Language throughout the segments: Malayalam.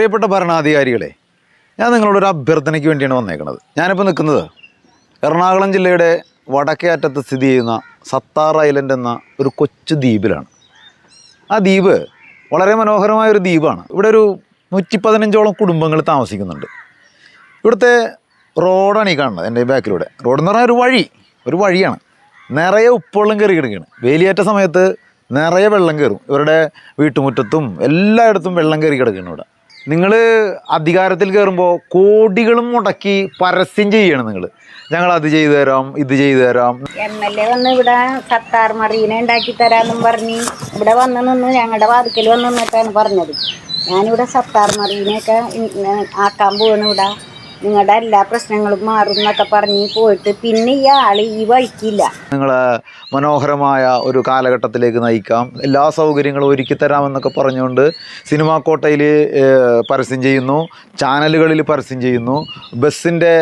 പ്രിയപ്പെട്ട ഭരണാധികാരികളെ ഞാൻ നിങ്ങളോട് ഒരു അഭ്യർത്ഥനയ്ക്ക് വേണ്ടിയാണ് വന്നേക്കുന്നത് ഞാനിപ്പോൾ നിൽക്കുന്നത് എറണാകുളം ജില്ലയുടെ വടക്കേ അറ്റത്ത് സ്ഥിതി ചെയ്യുന്ന സത്താർ ഐലൻഡ് എന്ന ഒരു കൊച്ചു ദ്വീപിലാണ്. ആ ദ്വീപ് വളരെ മനോഹരമായ ഒരു ദ്വീപാണ്. ഇവിടെ ഒരു നൂറ്റി പതിനഞ്ചോളം കുടുംബങ്ങൾ താമസിക്കുന്നുണ്ട്. ഇവിടുത്തെ റോഡാണ് ഈ കാണുന്നത് എന്റെ ബാക്കിലൂടെ. റോഡ് എന്ന് പറഞ്ഞാൽ ഒരു വഴി ഒരു വഴിയാണ്. നിറയെ ഉപ്പുവെള്ളം കയറി കിടക്കുകയാണ്. വേലിയേറ്റ സമയത്ത് നിറയെ വെള്ളം കയറും. ഇവരുടെ വീട്ടുമുറ്റത്തും എല്ലായിടത്തും വെള്ളം കയറി കിടക്കുകയാണ് ഇവിടെ. നിങ്ങൾ അധികാരത്തിൽ കയറുമ്പോൾ കോടികളും മുടക്കി പരസ്യം ചെയ്യണം നിങ്ങൾ ഞങ്ങൾ അത് ചെയ്തു തരാം ഇത് ചെയ്തു തരാം. എം എൽ എ വന്ന് ഇവിടെ സത്താർ മറീനെ ഉണ്ടാക്കി തരാമെന്നും പറഞ്ഞ് ഇവിടെ വന്ന് നിന്ന് ഞങ്ങളുടെ വാതിക്കൽ വന്ന് നിന്നിട്ടാണ് പറഞ്ഞത്. ഞാനിവിടെ സത്താർ മറീനെയൊക്കെ ആക്കാൻ പോവാണ് ഇവിടെ. നിങ്ങളുടെ എല്ലാ പ്രശ്നങ്ങളും മാറും എന്നൊക്കെ പറഞ്ഞ് പോയിട്ട് പിന്നെ ഈ ആൾ ഈ വഴിക്കില്ല. നിങ്ങളെ മനോഹരമായ ഒരു കാലഘട്ടത്തിലേക്ക് നയിക്കാം. എല്ലാ സൗകര്യങ്ങളും ഒരുക്കി തരാമെന്നൊക്കെ പറഞ്ഞുകൊണ്ട് സിനിമാ കോട്ടയിൽ പരസ്യം ചെയ്യുന്നു. ചാനലുകളിൽ പരസ്യം ചെയ്യുന്നു. ബസ്സിന്റെ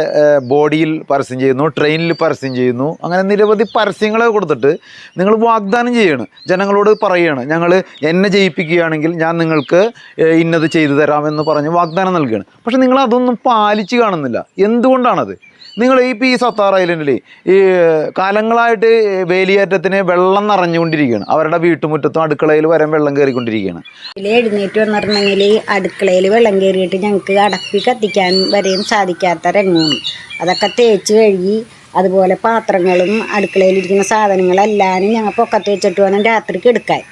ബോഡിയിൽ പരസ്യം ചെയ്യുന്നു. ട്രെയിനിൽ പരസ്യം ചെയ്യുന്നു. അങ്ങനെ നിരവധി പരസ്യങ്ങളെ കൊടുത്തിട്ട് നിങ്ങൾ വാഗ്ദാനം ചെയ്യാണ്. ജനങ്ങളോട് പറയുകയാണ് ഞങ്ങൾ എന്നെ ജയിപ്പിക്കുകയാണെങ്കിൽ ഞാൻ നിങ്ങൾക്ക് ഇന്നത് ചെയ്തു തരാമെന്ന് പറഞ്ഞ് വാഗ്ദാനം നൽകുകയാണ്. പക്ഷേ നിങ്ങൾ അതൊന്നും പാലിച്ച് കാണുന്നില്ല. എന്തുകൊണ്ടാണത്? നിങ്ങൾ ഈ ഈ സത്താർ ഐലൻഡിൽ ഈ കാലങ്ങളായിട്ട് വേലിയേറ്റത്തിന് വെള്ളം നിറഞ്ഞുകൊണ്ടിരിക്കുകയാണ്. അവരുടെ വീട്ടുമുറ്റത്തും അടുക്കളയിൽ വരെ വെള്ളം കയറിക്കൊണ്ടിരിക്കുകയാണ്. എഴുന്നേറ്റ് വന്നിട്ടുണ്ടെങ്കിൽ അടുക്കളയിൽ വെള്ളം കയറിയിട്ട് ഞങ്ങൾക്ക് അടപ്പി കത്തിക്കാൻ വരെയും സാധിക്കാത്ത രംഗമാണ്. അതൊക്കെ തേച്ച് കഴുകി അതുപോലെ പാത്രങ്ങളും അടുക്കളയിലിരിക്കുന്ന സാധനങ്ങളെല്ലാം ഞങ്ങൾ പൊക്കത്ത് വെച്ചിട്ട് വേണം രാത്രിക്ക് എടുക്കാൻ.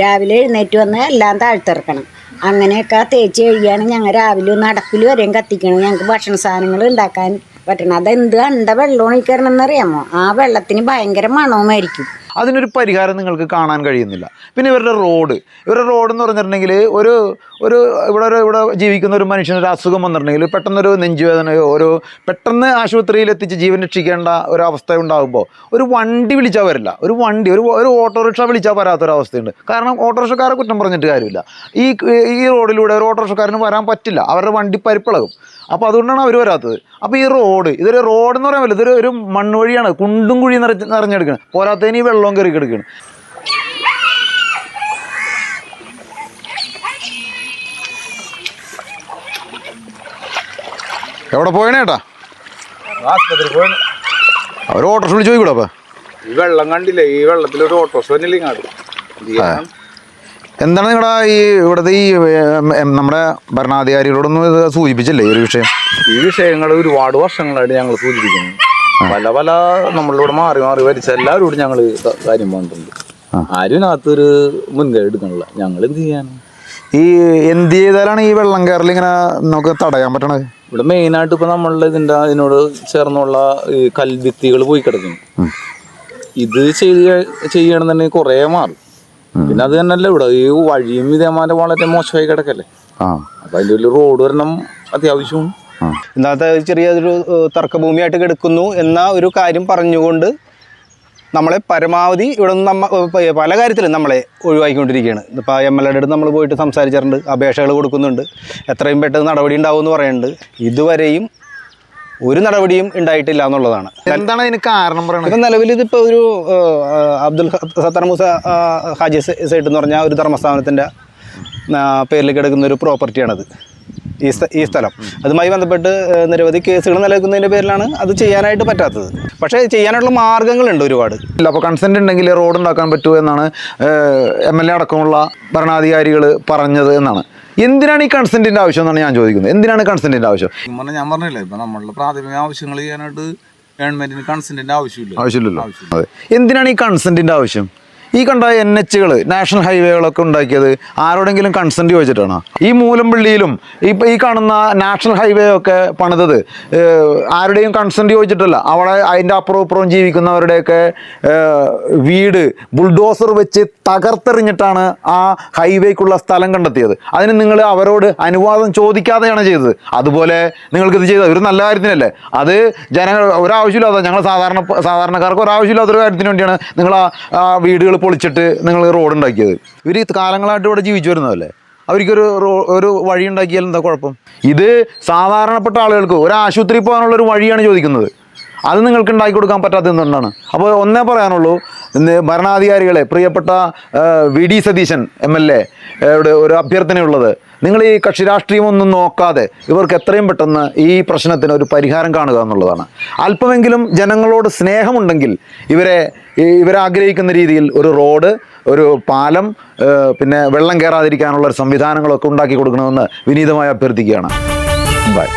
രാവിലെ എഴുന്നേറ്റ് വന്ന് എല്ലാം താഴ്ത്തിറക്കണം. അങ്ങനെയൊക്കെ തേച്ച് കഴുകിയാണ് ഞങ്ങൾ രാവിലെ ഒന്ന് അടപ്പിൽ വരെയും കത്തിക്കണം. ഞങ്ങൾക്ക് ഭക്ഷണ സാധനങ്ങൾ ഉണ്ടാക്കാൻ പറ്റണം അതെന്ത്? അണ്ട വെള്ളം ഒഴിക്കണം എന്നറിയാമോ ആ വെള്ളത്തിന് ഭയങ്കര മണവുമായിരിക്കും. അതിനൊരു പരിഹാരം നിങ്ങൾക്ക് കാണാൻ കഴിയുന്നില്ല. പിന്നെ ഇവരുടെ റോഡ്. ഇവരുടെ റോഡ് എന്ന് പറഞ്ഞിട്ടുണ്ടെങ്കിൽ ഒരു ഒരു ഇവിടെ ഒരു ഇവിടെ ജീവിക്കുന്ന ഒരു മനുഷ്യന് ഒരു അസുഖം വന്നിട്ടുണ്ടെങ്കിൽ പെട്ടെന്നൊരു നെഞ്ചുവേദനയോ ഒരു പെട്ടെന്ന് ആശുപത്രിയിൽ എത്തിച്ച് ജീവൻ രക്ഷിക്കേണ്ട ഒരു അവസ്ഥ ഉണ്ടാകുമ്പോൾ ഒരു വണ്ടി വിളിച്ചാൽ വരില്ല. ഒരു വണ്ടി ഒരു ഒരു ഓട്ടോറിക്ഷ വിളിച്ചാൽ വരാത്തൊരവസ്ഥയുണ്ട്. കാരണം ഓട്ടോറിക്ഷക്കാരെ കുറ്റം പറഞ്ഞിട്ട് കാര്യമില്ല. ഈ ഈ റോഡിലൂടെ ഒരു ഓട്ടോറിക്ഷക്കാരന് വരാൻ പറ്റില്ല. അവരുടെ വണ്ടി പരിപ്പളകും. അപ്പോൾ അതുകൊണ്ടാണ് അവർ വരാത്തത്. അപ്പോൾ ഈ റോഡ് ഇതൊരു റോഡ് എന്ന് പറയാൻ പറ്റില്ല. ഇതൊരു ഒരു മണ്ണുവഴിയാണ് കുണ്ടും കുഴി നിറച്ച് നിറഞ്ഞെടുക്കുന്നത് പോരാത്തതിന് ഈ വെള്ളവും കയറി കിടക്കുകയാണ്. എവിടെ പോയണേട്ടാ ആസ്പത്രി പോയി അവർ ഓട്ടോറിക്ഷ വിളിച്ച് പോയിക്കൂടെ ഈ വെള്ളം കണ്ടില്ലേ ഈ വെള്ളത്തിൽ ഒരു ഓട്ടോസ് വന്നില്ല ഇങ്ങോട്ട് എന്താണ് നിങ്ങളുടെ ഈ ഇവിടുത്തെ ഈ നമ്മുടെ ഭരണാധികാരികളോടൊന്നും ഇത് സൂചിപ്പിച്ചില്ലേ ഈ ഒരു വിഷയം? ഈ വിഷയങ്ങൾ ഒരുപാട് വർഷങ്ങളായിട്ട് ഞങ്ങൾ സൂചിപ്പിക്കുന്നു. പല പല നമ്മളിവിടെ മാറി മാറി വരിച്ച എല്ലാവരോടും ഞങ്ങൾ കാര്യം പറഞ്ഞിട്ടുണ്ട്. ആരും ഇതിനകത്ത് ഒരു മുൻകൈ എടുക്കണില്ല ഞങ്ങൾ എന്ത് ചെയ്യാൻ ഈ എന്ത് ചെയ്താലാണ് ഈ വെള്ളം കയറൽ ഇങ്ങനെ നമുക്ക് തടയാൻ പറ്റണത്? ഇവിടെ മെയിനായിട്ട് ഇപ്പൊ നമ്മളുടെ ഇതിന്റെ അതിനോട് ചേർന്നുള്ള ഈ കൽഭിത്തികൾ പോയി കിടക്കുന്നു. ഇത് ചെയ്ത് ചെയ്യണമെന്നുണ്ടെങ്കിൽ കുറേ മാറും. പിന്നെ അത് തന്നെയല്ല ഇവിടെ ഈ വഴിയും ഇതേമാതിരി വളരെ മോശമായി കിടക്കല്ലേ? അപ്പൊ അതിന്റെ ഒരു റോഡ് വരണം അത്യാവശ്യവും ആ ഇന്നത്തെ ചെറിയൊരു തർക്കഭൂമിയായിട്ട് കിടക്കുന്നു എന്ന ഒരു കാര്യം പറഞ്ഞുകൊണ്ട് നമ്മളെ പരമാവധി ഇവിടെ നിന്ന് നമ്മ പല കാര്യത്തിലും നമ്മളെ ഒഴിവാക്കിക്കൊണ്ടിരിക്കുകയാണ്. ഇപ്പോൾ എം എൽ എയുടെ അടുത്ത് നമ്മൾ പോയിട്ട് സംസാരിച്ചിട്ടുണ്ട് അപേക്ഷകൾ കൊടുക്കുന്നുണ്ട് എത്രയും പെട്ടെന്ന് നടപടി ഉണ്ടാവുമെന്ന് പറയുന്നുണ്ട്. ഇതുവരെയും ഒരു നടപടിയും ഉണ്ടായിട്ടില്ല എന്നുള്ളതാണ്. എന്താണ് അതിന് കാരണം പറയുന്നത് ഇപ്പം നിലവിൽ ഇതിപ്പോൾ ഒരു അബ്ദുൽ സത്താർ മൂസ ഹാജി സൈറ്റ് സൈഡ് എന്ന് പറഞ്ഞാൽ ഒരു ധർമ്മസ്ഥാപനത്തിന്റെ പേരിൽ കിടക്കുന്ന ഒരു പ്രോപ്പർട്ടിയാണത്. ഈ ഈ സ്ഥലം. അതുമായി ബന്ധപ്പെട്ട് നിരവധി കേസുകൾ നിലനിൽക്കുന്നതിന്റെ പേരിലാണ് അത് ചെയ്യാനായിട്ട് പറ്റാത്തത്. പക്ഷേ ചെയ്യാനുള്ള മാർഗങ്ങളുണ്ട് ഒരുപാട്. ഇല്ല അപ്പോൾ കൺസെന്റ് ഉണ്ടെങ്കിൽ റോഡ് ഉണ്ടാക്കാൻ പറ്റുമോ എന്നാണ് എം എൽ എ അടക്കമുള്ള ഭരണാധികാരികൾ പറഞ്ഞത് എന്നാണ്. എന്തിനാണ് ഈ കൺസെന്റിന്റെ ആവശ്യം എന്നാണ് ഞാൻ ചോദിക്കുന്നത്. എന്തിനാണ് കൺസെന്റിന്റെ ആവശ്യം? പറഞ്ഞാൽ ഞാൻ പറഞ്ഞില്ലേ ഇപ്പൊ നമ്മളുടെ പ്രാഥമിക ആവശ്യങ്ങൾ ചെയ്യാനായിട്ട് ഗവൺമെന്റിന് കൺസെന്റിന്റെ ആവശ്യമില്ല. ആവശ്യമില്ലല്ലോ. അതെ. എന്തിനാണ് ഈ കൺസെന്റിന്റെ ആവശ്യം? ഈ കണ്ട എൻ എച്ചുകൾ നാഷണൽ ഹൈവേകളൊക്കെ ഉണ്ടാക്കിയത് ആരോടെങ്കിലും കൺസെന്റ് ചോദിച്ചിട്ടാണോ? ഈ മൂലമ്പള്ളിയിലും ഇപ്പം ഈ കാണുന്ന നാഷണൽ ഹൈവേ ഒക്കെ പണിതത് ആരുടെയും കൺസെന്റ് ചോദിച്ചിട്ടല്ല. അവിടെ അതിന്റെ അപ്പുറവും ഇപ്പുറവും ജീവിക്കുന്നവരുടെയൊക്കെ വീട് ബുൾഡോസർ വെച്ച് തകർത്തെറിഞ്ഞിട്ടാണ് ആ ഹൈവേക്കുള്ള സ്ഥലം കണ്ടെത്തിയത്. അതിന് നിങ്ങൾ അവരോട് അനുവാദം ചോദിക്കാതെയാണ് ചെയ്തത്. അതുപോലെ നിങ്ങൾക്കിത് ചെയ്തത്. ഒരു നല്ല കാര്യത്തിനല്ലേ? അത് ജനങ്ങൾ ഒരാവശ്യമില്ലാതെ ഞങ്ങൾ സാധാരണ സാധാരണക്കാർക്ക് ഒരാവശ്യമില്ലാത്തൊരു കാര്യത്തിന് വേണ്ടിയാണ് നിങ്ങൾ ആ വീടുകൾ പൊളിച്ചിട്ട് നിങ്ങൾ റോഡ് ഉണ്ടാക്കിയത് ഇവർ കാലങ്ങളായിട്ട് ഇവിടെ ജീവിച്ചു വരുന്നതല്ലേ? അവർക്കൊരു റോ ഒരു വഴി ഉണ്ടാക്കിയാൽ എന്താ കുഴപ്പം? ഇത് സാധാരണപ്പെട്ട ആളുകൾക്ക് ഒരു ആശുപത്രി പോകാനുള്ള ഒരു വഴിയാണ് ചോദിക്കുന്നത്. അത് നിങ്ങൾക്ക് ഉണ്ടാക്കി കൊടുക്കാൻ പറ്റാത്തത് എന്തുകൊണ്ടാണ്? അപ്പോൾ ഒന്നേ പറയാനുള്ളൂ ഭരണാധികാരികളെ പ്രിയപ്പെട്ട V D Satheesan M L A ഒരു അഭ്യർത്ഥനയുള്ളത് നിങ്ങൾ ഈ കക്ഷി രാഷ്ട്രീയമൊന്നും നോക്കാതെ ഇവർക്ക് എത്രയും പെട്ടെന്ന് ഈ പ്രശ്നത്തിന് ഒരു പരിഹാരം കാണുക എന്നുള്ളതാണ്. അല്പമെങ്കിലും ജനങ്ങളോട് സ്നേഹമുണ്ടെങ്കിൽ ഇവരെ ഇവരാഗ്രഹിക്കുന്ന രീതിയിൽ ഒരു റോഡ് ഒരു പാലം പിന്നെ വെള്ളം കയറാതിരിക്കാനുള്ള സംവിധാനങ്ങളൊക്കെ ഉണ്ടാക്കി കൊടുക്കണമെന്ന് വിനീതമായി അഭ്യർത്ഥിക്കുകയാണ്. ബൈ.